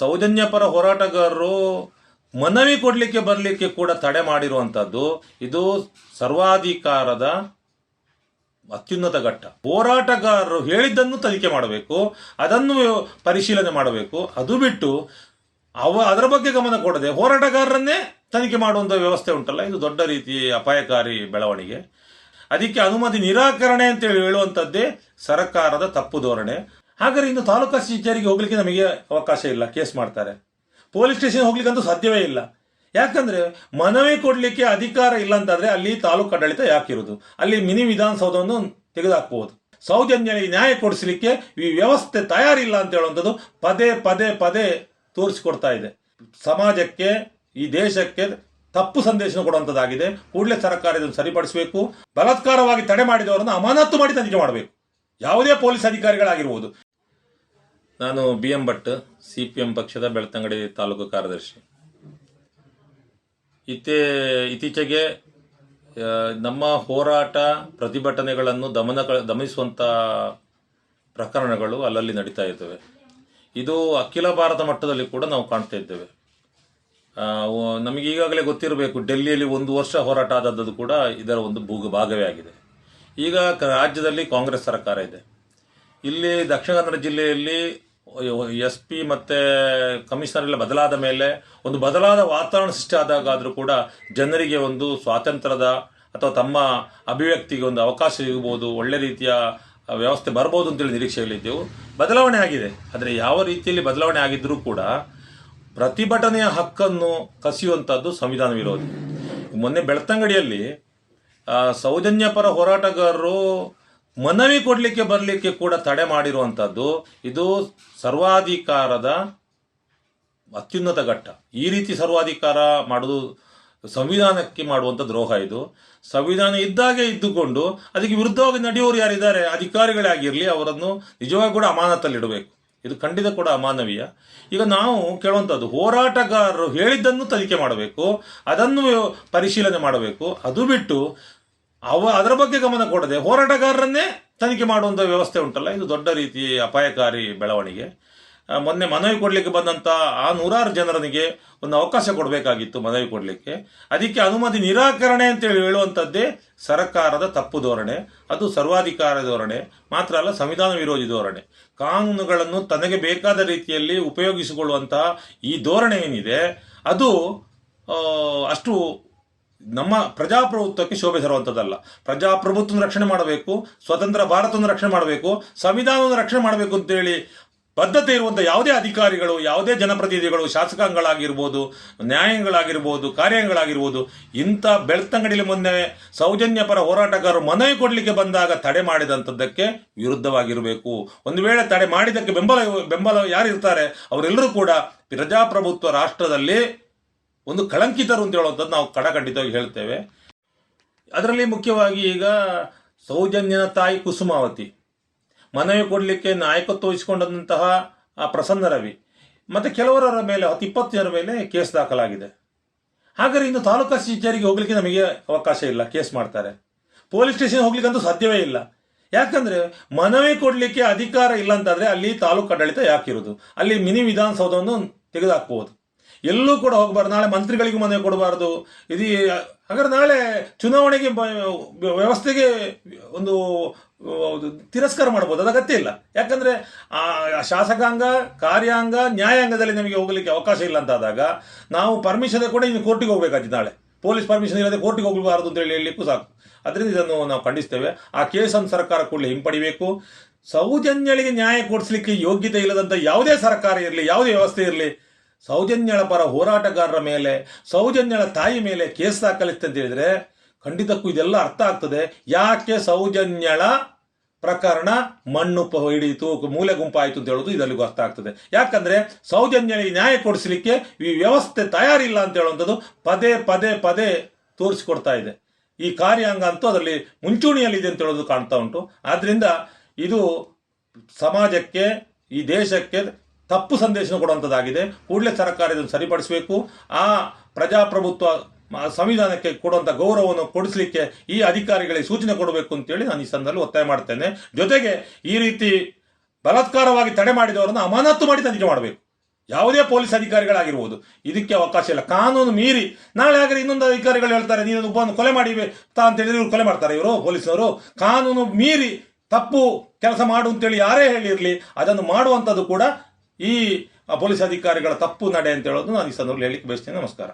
ಸೌಜನ್ಯ ಪರ ಹೋರಾಟಗಾರರು ಮನವಿ ಕೊಡಲಿಕ್ಕೆ ಬರಲಿಕ್ಕೆ ಕೂಡ ತಡೆ ಮಾಡಿರುವಂಥದ್ದು ಇದು ಸರ್ವಾಧಿಕಾರದ ಅತ್ಯುನ್ನತ ಘಟ್ಟ. ಹೋರಾಟಗಾರರು ಹೇಳಿದ್ದನ್ನು ತನಿಖೆ ಮಾಡಬೇಕು, ಅದನ್ನು ಪರಿಶೀಲನೆ ಮಾಡಬೇಕು. ಅದು ಬಿಟ್ಟು ಅವ, ಅದರ ಬಗ್ಗೆ ಗಮನ ಕೊಡದೆ ಹೋರಾಟಗಾರರನ್ನೇ ತನಿಖೆ ಮಾಡುವಂಥ ವ್ಯವಸ್ಥೆ ಉಂಟಲ್ಲ, ಇದು ದೊಡ್ಡ ರೀತಿ ಅಪಾಯಕಾರಿ ಬೆಳವಣಿಗೆ. ಅದಕ್ಕೆ ಅನುಮತಿ ನಿರಾಕರಣೆ ಅಂತೇಳಿ ಹೇಳುವಂಥದ್ದೇ ಸರ್ಕಾರದ ತಪ್ಪು ಧೋರಣೆ. ಹಾಗಾದ್ರೆ ಇನ್ನು ತಾಲೂಕಾ ಕಚೇರಿಗೆ ಹೋಗ್ಲಿಕ್ಕೆ ನಮಗೆ ಅವಕಾಶ ಇಲ್ಲ, ಕೇಸ್ ಮಾಡ್ತಾರೆ. ಪೊಲೀಸ್ ಸ್ಟೇಷನ್ ಹೋಗ್ಲಿಕ್ಕಂತೂ ಸಾಧ್ಯವೇ ಇಲ್ಲ. ಯಾಕಂದ್ರೆ ಮನವಿ ಕೊಡ್ಲಿಕ್ಕೆ ಅಧಿಕಾರ ಇಲ್ಲ ಅಂತಂದ್ರೆ ಅಲ್ಲಿ ತಾಲೂಕು ಆಡಳಿತ ಯಾಕಿರೋದು ಅಲ್ಲಿ ಮಿನಿ ವಿಧಾನಸೌಧವನ್ನು ತೆಗೆದುಹಾಕಬಹುದು ಸೌಜನ್ಯಗಳಿಗೆ ನ್ಯಾಯ ಕೊಡಿಸಲಿಕ್ಕೆ ಈ ವ್ಯವಸ್ಥೆ ತಯಾರಿಲ್ಲ ಅಂತ ಹೇಳುವಂಥದ್ದು ಪದೇ ಪದೇ ಪದೇ ತೋರಿಸಿಕೊಡ್ತಾ ಇದೆ. ಸಮಾಜಕ್ಕೆ, ಈ ದೇಶಕ್ಕೆ ತಪ್ಪು ಸಂದೇಶ ಕೊಡುವಂಥದ್ದಾಗಿದೆ. ಕೂಡಲೇ ಸರ್ಕಾರ ಇದನ್ನು ಸರಿಪಡಿಸಬೇಕು. ಬಲಾತ್ಕಾರವಾಗಿ ತಡೆ ಮಾಡಿದವರನ್ನು ಅಮಾನತು ಮಾಡಿ ತನಿಖೆ ಮಾಡಬೇಕು. ಯಾವುದೇ ಪೊಲೀಸ್ ಅಧಿಕಾರಿಗಳಾಗಿರ್ಬೋದು. ನಾನು B M Bhat C P M ಪಕ್ಷದ ಬೆಳ್ತಂಗಡಿ ತಾಲೂಕು ಕಾರ್ಯದರ್ಶಿ. ಇತ್ತೇ, ಇತ್ತೀಚೆಗೆ ನಮ್ಮ ಹೋರಾಟ ಪ್ರತಿಭಟನೆಗಳನ್ನು ದಮನ ದಮನಿಸುವಂಥ ಪ್ರಕರಣಗಳು ಅಲ್ಲಲ್ಲಿ ನಡೀತಾ ಇದ್ದಾವೆ ಇದು ಅಖಿಲ ಭಾರತ ಮಟ್ಟದಲ್ಲಿ ಕೂಡ ನಾವು ಕಾಣ್ತಾ ಇದ್ದೇವೆ. ನಮಗೆ ಈಗಾಗಲೇ ಗೊತ್ತಿರಬೇಕು, ಡೆಲ್ಲಿಯಲ್ಲಿ ಒಂದು ವರ್ಷ ಹೋರಾಟ ಆದದ್ದು ಕೂಡ ಇದರ ಒಂದು ಭೂಗ ಭಾಗವೇ ಆಗಿದೆ. ಈಗ ರಾಜ್ಯದಲ್ಲಿ ಕಾಂಗ್ರೆಸ್ ಸರ್ಕಾರ ಇದೆ. ಇಲ್ಲಿ ದಕ್ಷಿಣ ಕನ್ನಡ ಜಿಲ್ಲೆಯಲ್ಲಿ ಎಸ್ ಪಿ ಮತ್ತೆ ಕಮಿಷನರ್ ಎಲ್ಲ ಬದಲಾದ ಮೇಲೆ ಒಂದು ಬದಲಾದ ವಾತಾವರಣ ಸೃಷ್ಟಿ ಆದಾಗಾದರೂ ಕೂಡ ಜನರಿಗೆ ಒಂದು ಸ್ವಾತಂತ್ರ್ಯದ ಅಥವಾ ತಮ್ಮ ಅಭಿವ್ಯಕ್ತಿಗೆ ಒಂದು ಅವಕಾಶ ಸಿಗಬಹುದು, ಒಳ್ಳೆ ರೀತಿಯ ವ್ಯವಸ್ಥೆ ಬರ್ಬೋದು ಅಂತೇಳಿ ನಿರೀಕ್ಷೆಯಲ್ಲಿದ್ದೆವು ಬದಲಾವಣೆ ಆಗಿದೆ. ಆದರೆ ಯಾವ ರೀತಿಯಲ್ಲಿ ಬದಲಾವಣೆ ಆಗಿದ್ರೂ ಕೂಡ ಪ್ರತಿಭಟನೆಯ ಹಕ್ಕನ್ನು ಕಸಿಯುವಂಥದ್ದು ಸಂವಿಧಾನ ವಿರೋಧಿ. ಮೊನ್ನೆ ಬೆಳ್ತಂಗಡಿಯಲ್ಲಿ ಸೌಜನ್ಯ ಪರ ಹೋರಾಟಗಾರರು ಮನವಿ ಕೊಡಲಿಕ್ಕೆ ಬರಲಿಕ್ಕೆ ಕೂಡ ತಡೆ ಮಾಡಿರುವಂಥದ್ದು ಇದು ಸರ್ವಾಧಿಕಾರದ ಅತ್ಯುನ್ನತ ಘಟ್ಟ. ಈ ರೀತಿ ಸರ್ವಾಧಿಕಾರ ಮಾಡುವುದು ಸಂವಿಧಾನಕ್ಕೆ ಮಾಡುವಂತ ದ್ರೋಹ ಇದು. ಸಂವಿಧಾನ ಇದ್ದಾಗೆ ಇದ್ದುಕೊಂಡು, ಅದಕ್ಕೆ ವಿರುದ್ಧವಾಗಿ ನಡೆಯುವವರು ಯಾರಿದ್ದಾರೆ, ಅಧಿಕಾರಿಗಳೇ ಆಗಿರಲಿ, ಅವರನ್ನು ನಿಜವಾಗಿ ಕೂಡ ಅಮಾನತಲ್ಲಿಡಬೇಕು ಇದು ಖಂಡಿತ ಕೂಡ ಅಮಾನವೀಯ. ಈಗ ನಾವು ಕೇಳುವಂಥದ್ದು ಹೋರಾಟಗಾರರು ಹೇಳಿದ್ದನ್ನು ತನಿಖೆ ಮಾಡಬೇಕು, ಅದನ್ನು ಪರಿಶೀಲನೆ ಮಾಡಬೇಕು, ಅದು ಬಿಟ್ಟು ಅವ, ಅದರ ಬಗ್ಗೆ ಗಮನ ಕೊಡದೆ ಹೋರಾಟಗಾರರನ್ನೇ ತನಿಖೆ ಮಾಡುವಂಥ ವ್ಯವಸ್ಥೆ ಉಂಟಲ್ಲ, ಇದು ದೊಡ್ಡ ರೀತಿ ಅಪಾಯಕಾರಿ ಬೆಳವಣಿಗೆ. ಮೊನ್ನೆ ಮನವಿ ಕೊಡಲಿಕ್ಕೆ ಬಂದಂತ ಆ ನೂರಾರು ಜನರನಿಗೆ ಒಂದು ಅವಕಾಶ ಕೊಡಬೇಕಾಗಿತ್ತು ಮನವಿ ಕೊಡಲಿಕ್ಕೆ. ಅದಕ್ಕೆ ಅನುಮತಿ ನಿರಾಕರಣೆ ಅಂತೇಳಿ ಹೇಳುವಂಥದ್ದೇ ಸರ್ಕಾರದ ತಪ್ಪು ಧೋರಣೆ. ಅದು ಸರ್ವಾಧಿಕಾರ ಧೋರಣೆ. ಮಾತ್ರ ಅಲ್ಲ, ಸಂವಿಧಾನ ವಿರೋಧಿ ಧೋರಣೆ. ಕಾನೂನುಗಳನ್ನು ತನಗೆ ಬೇಕಾದ ರೀತಿಯಲ್ಲಿ ಉಪಯೋಗಿಸಿಕೊಳ್ಳುವಂತಹ ಈ ಧೋರಣೆ ಏನಿದೆ, ಅದು ಅಷ್ಟು ನಮ್ಮ ಪ್ರಜಾಪ್ರಭುತ್ವಕ್ಕೆ ಶೋಭೆ ತರುವಂಥದ್ದಲ್ಲ ಪ್ರಜಾಪ್ರಭುತ್ವವನ್ನು ರಕ್ಷಣೆ ಮಾಡಬೇಕು, ಸ್ವತಂತ್ರ ಭಾರತವನ್ನು ರಕ್ಷಣೆ ಮಾಡಬೇಕು, ಸಂವಿಧಾನವನ್ನು ರಕ್ಷಣೆ ಮಾಡಬೇಕು ಅಂತೇಳಿ ಬದ್ಧತೆ ಇರುವಂಥ ಯಾವುದೇ ಅಧಿಕಾರಿಗಳು, ಯಾವುದೇ ಜನಪ್ರತಿನಿಧಿಗಳು, ಶಾಸಕಾಂಗಗಳಾಗಿರ್ಬೋದು, ನ್ಯಾಯಾಂಗಗಳಾಗಿರ್ಬೋದು, ಕಾರ್ಯಾಂಗಗಳಾಗಿರ್ಬೋದು, ಇಂಥ ಬೆಳ್ತಂಗಡಿಲಿ ಮೊನ್ನೆ ಸೌಜನ್ಯ ಪರ ಹೋರಾಟಗಾರರು ಮನವಿ ಕೊಡಲಿಕ್ಕೆ ಬಂದಾಗ ತಡೆ ಮಾಡಿದಂಥದ್ದಕ್ಕೆ ವಿರುದ್ಧವಾಗಿರಬೇಕು. ಒಂದು ವೇಳೆ ತಡೆ ಮಾಡಿದ್ದಕ್ಕೆ ಬೆಂಬಲ ಬೆಂಬಲ ಯಾರಿರ್ತಾರೆ, ಅವರೆಲ್ಲರೂ ಕೂಡ ಪ್ರಜಾಪ್ರಭುತ್ವ ರಾಷ್ಟ್ರದಲ್ಲಿ ಒಂದು ಕಳಂಕಿತರು ಅಂತ ಹೇಳುವಂಥದ್ದು ನಾವು ಕಡಖಂಡಿತವಾಗಿ ಹೇಳ್ತೇವೆ. ಅದರಲ್ಲಿ ಮುಖ್ಯವಾಗಿ ಈಗ ಸೌಜನ್ಯನ ತಾಯಿ ಕುಸುಮಾವತಿ. ಮನವಿ ಕೊಡಲಿಕ್ಕೆ ನಾಯಕತ್ವ ವಹಿಸಿಕೊಂಡಂತಹ ಆ ಪ್ರಸನ್ನ ರವಿ. ಮತ್ತೆ ಕೆಲವರ ಮೇಲೆ, ಹತ್ತು ಇಪ್ಪತ್ತು ಜನರ ಮೇಲೆ ಕೇಸ್ ದಾಖಲಾಗಿದೆ. ಹಾಗಾದ್ರೆ ಇನ್ನು ತಾಲೂಕಾ ಕಚೇರಿಗೆ ಹೋಗ್ಲಿಕ್ಕೆ ನಮಗೆ ಅವಕಾಶ ಇಲ್ಲ, ಕೇಸ್ ಮಾಡ್ತಾರೆ. ಪೊಲೀಸ್ ಸ್ಟೇಷನ್ ಹೋಗ್ಲಿಕ್ಕಂತೂ ಸಾಧ್ಯವೇ ಇಲ್ಲ. ಯಾಕಂದ್ರೆ ಮನವಿ ಕೊಡಲಿಕ್ಕೆ ಅಧಿಕಾರ ಇಲ್ಲ ಅಂತಂದ್ರೆ ಅಲ್ಲಿ ತಾಲೂಕು ಆಡಳಿತ ಯಾಕಿರೋದು? ಅಲ್ಲಿ ಮಿನಿ ವಿಧಾನಸೌಧವನ್ನು ತೆಗೆದುಹಾಕಬಹುದು ಎಲ್ಲೂ ಕೂಡ ಹೋಗಬಾರ್ದು. ನಾಳೆ ಮಂತ್ರಿಗಳಿಗೂ ಮನೆ ಕೊಡಬಾರ್ದು. ಇದು ಹಾಗಾದ್ರೆ ನಾಳೆ ಚುನಾವಣೆಗೆ ವ್ಯವಸ್ಥೆಗೆ ಒಂದು ತಿರಸ್ಕಾರ ಮಾಡಬಹುದು ಅದು ಅಗತ್ಯ ಇಲ್ಲ. ಯಾಕಂದ್ರೆ, ಆ ಶಾಸಕಾಂಗ, ಕಾರ್ಯಾಂಗ, ನ್ಯಾಯಾಂಗದಲ್ಲಿ ನಮಗೆ ಹೋಗಲಿಕ್ಕೆ ಅವಕಾಶ ಇಲ್ಲ ಅಂತಾದಾಗ ನಾವು ಪರ್ಮಿಷನ್ ಕೂಡ ಇನ್ನು ಕೋರ್ಟಿಗೆ ಹೋಗ್ಬೇಕಾಗಿತ್ತು ನಾಳೆ. ಪೊಲೀಸ್ ಪರ್ಮಿಷನ್ ಇಲ್ಲದೆ ಕೋರ್ಟಿಗೆ ಹೋಗಬಾರದು ಅಂತ ಹೇಳಿ ಹೇಳಲಿಕ್ಕೂ ಸಾಕು. ಅದರಿಂದ ಇದನ್ನು ನಾವು ಖಂಡಿಸ್ತೇವೆ. ಆ ಕೇಸನ್ನು ಸರ್ಕಾರ ಕೂಡಲೇ ಹಿಂಪಡಿಬೇಕು. ಸೌಜನ್ಯಳಿಗೆ ನ್ಯಾಯ ಕೊಡಿಸಲಿಕ್ಕೆ ಯೋಗ್ಯತೆ ಇಲ್ಲದಂತ ಯಾವುದೇ ಸರ್ಕಾರ ಇರಲಿ, ಯಾವುದೇ ವ್ಯವಸ್ಥೆ ಇರಲಿ ಸೌಜನ್ಯಳ ಪರ ಹೋರಾಟಗಾರರ ಮೇಲೆ, ಸೌಜನ್ಯಳ ತಾಯಿ ಮೇಲೆ ಕೇಸ್ ದಾಖಲಿಸ್ತೆ ಅಂತ ಹೇಳಿದ್ರೆ ಖಂಡಿತಕ್ಕೂ ಇದೆಲ್ಲ ಅರ್ಥ ಆಗ್ತದೆ. ಯಾಕೆ ಸೌಜನ್ಯಳ ಪ್ರಕರಣ ಮಣ್ಣು ಹಿಡಿಯಿತು, ಮೂಲೆ ಗುಂಪಾಯಿತು ಅಂತ ಹೇಳೋದು ಇದರಲ್ಲಿಗೂ ಅರ್ಥ ಆಗ್ತದೆ. ಯಾಕಂದ್ರೆ ಸೌಜನ್ಯಳಿಗೆ ನ್ಯಾಯ ಕೊಡಿಸಲಿಕ್ಕೆ ಈ ವ್ಯವಸ್ಥೆ ತಯಾರಿಲ್ಲ ಅಂತ ಹೇಳುವಂಥದ್ದು ಪದೇ ಪದೇ ಪದೇ ತೋರಿಸಿಕೊಡ್ತಾ ಇದೆ. ಈ ಕಾರ್ಯಾಂಗ ಅಂತೂ ಅದರಲ್ಲಿ ಮುಂಚೂಣಿಯಲ್ಲಿದೆ ಅಂತ ಹೇಳೋದು ಕಾಣ್ತಾ ಉಂಟು. ಆದ್ದರಿಂದ ಇದು ಸಮಾಜಕ್ಕೆ, ಈ ದೇಶಕ್ಕೆ ತಪ್ಪು ಸಂದೇಶನ ಕೊಡುವಂಥದ್ದಾಗಿದೆ ಕೂಡಲೇ ಸರ್ಕಾರ ಇದನ್ನು ಸರಿಪಡಿಸಬೇಕು. ಆ ಪ್ರಜಾಪ್ರಭುತ್ವ ಸಂವಿಧಾನಕ್ಕೆ ಕೊಡುವಂಥ ಗೌರವವನ್ನು ಕೊಡಿಸಲಿಕ್ಕೆ ಈ ಅಧಿಕಾರಿಗಳಿಗೆ ಸೂಚನೆ ಕೊಡಬೇಕು ಅಂತೇಳಿ ನಾನು ಈ ಸಂದರ್ಭದಲ್ಲಿ ಒತ್ತಾಯ ಮಾಡ್ತೇನೆ. ಜೊತೆಗೆ ಈ ರೀತಿ ಬಲಾತ್ಕಾರವಾಗಿ ತಡೆ ಮಾಡಿದವರನ್ನು ಅಮಾನತು ಮಾಡಿ ತನಿಖೆ ಮಾಡಬೇಕು. ಯಾವುದೇ ಪೊಲೀಸ್ ಅಧಿಕಾರಿಗಳಾಗಿರ್ಬೋದು. ಇದಕ್ಕೆ ಅವಕಾಶ ಇಲ್ಲ. ಕಾನೂನು ಮೀರಿ ನಾಳೆ ಆಗಲಿ ಇನ್ನೊಂದು ಅಧಿಕಾರಿಗಳು ಹೇಳ್ತಾರೆ, ನೀನು ಒಬ್ಬನ ಕೊಲೆ ಮಾಡಿ ತಾ ಅಂತ ಹೇಳಿದ್ರೆ ಇವರು ಕೊಲೆ ಮಾಡ್ತಾರೆ ಇವರು ಪೊಲೀಸರು ಕಾನೂನು ಮೀರಿ ತಪ್ಪು ಕೆಲಸ ಮಾಡು ಅಂತೇಳಿ ಯಾರೇ ಹೇಳಿರಲಿ, ಅದನ್ನು ಮಾಡುವಂಥದ್ದು ಕೂಡ ಈ ಪೊಲೀಸ್ ಅಧಿಕಾರಿಗಳ ತಪ್ಪು ನಡೆ ಅಂತ ಹೇಳೋದು ನಾನು ಈ ಸಂದರ್ಭದಲ್ಲಿ ಹೇಳಿಕ್ಕೆ ಬಯಸ್ತೀನಿ. ನಮಸ್ಕಾರ.